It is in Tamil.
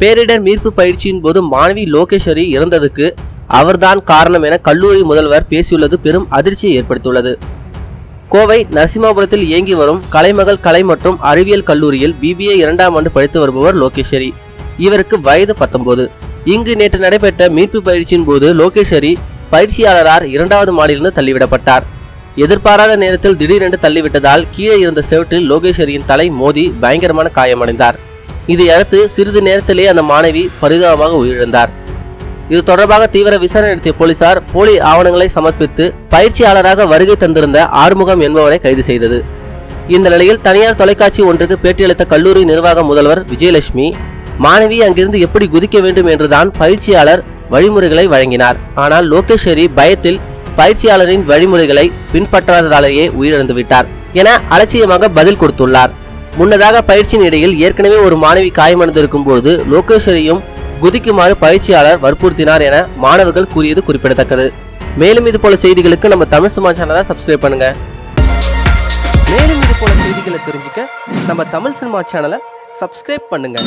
பேரிடர் மீட்பு பயிற்சியின் போது மாணவி லோகேஸ்வரி இறந்ததுக்கு அவர்தான் காரணம் என கல்லூரி முதல்வர் பேசியுள்ளது. பெரும் அதிர்ச்சியை ஏற்படுத்தியுள்ளது. கோவை நரசிம்மபுரத்தில் இயங்கி வரும் கலைமகள் கலை மற்றும் அறிவியல் கல்லூரியில் பிபிஏ இரண்டாம் ஆண்டு படித்து வருபவர் லோகேஸ்வரி இவருக்கு வயது பத்தொன்பது. இங்கு நேற்று நடைபெற்ற மீட்பு பயிற்சியின் போது லோகேஸ்வரி பயிற்சியாளரார் இரண்டாவது மாடியிலிருந்து தள்ளிவிடப்பட்டார். எதிர்பாராத நேரத்தில் திடீரென்று தள்ளிவிட்டதால் கீழே இருந்த செவற்றில் லோகேஸ்வரியின் தலை மோதி பயங்கரமான காயமடைந்தார். இதையடுத்து சிறிது நேரத்திலே அந்த மாணவி பரிதாபமாக உயிரிழந்தார். இது தொடர்பாக தீவிர விசாரணை நடத்திய போலீசார் போலி ஆவணங்களை சமர்ப்பித்து பயிற்சியாளராக வருகை தந்திருந்த ஆறுமுகம் என்பவரை கைது செய்தது. இந்த நிலையில் தனியார் தொலைக்காட்சி ஒன்றுக்கு பேட்டியளித்த கல்லூரி நிர்வாக முதல்வர் விஜயலட்சுமி மாணவி அங்கிருந்து எப்படி குதிக்க வேண்டும் என்றுதான் பயிற்சியாளர் வழிமுறைகளை வழங்கினார். ஆனால் லோகேஸ்வரி பயத்தில் பயிற்சியாளரின் வழிமுறைகளை பின்பற்றாததாலேயே உயிரிழந்துவிட்டார் என அலட்சியமாக பதில் கொடுத்துள்ளார். முன்னதாக பயிற்சியின் இடையில் ஏற்கனவே ஒரு மாணவி காயமடைந்திருக்கும் போது லோகேஸ்வரியும் குதிக்குமாறு பயிற்சியாளர் வற்புறுத்தினார் என மாணவர்கள் கூறியது குறிப்பிடத்தக்கது. மேலும் இது போல செய்திகளுக்கு நம்ம தமிழ் சும்மா சேனலை சப்ஸ்கிரைப் பண்ணுங்க. மேலும் இது போல செய்திகளை தெரிஞ்சுக்க நம்ம தமிழ் சினிமா சேனலை சப்ஸ்கிரைப் பண்ணுங்க.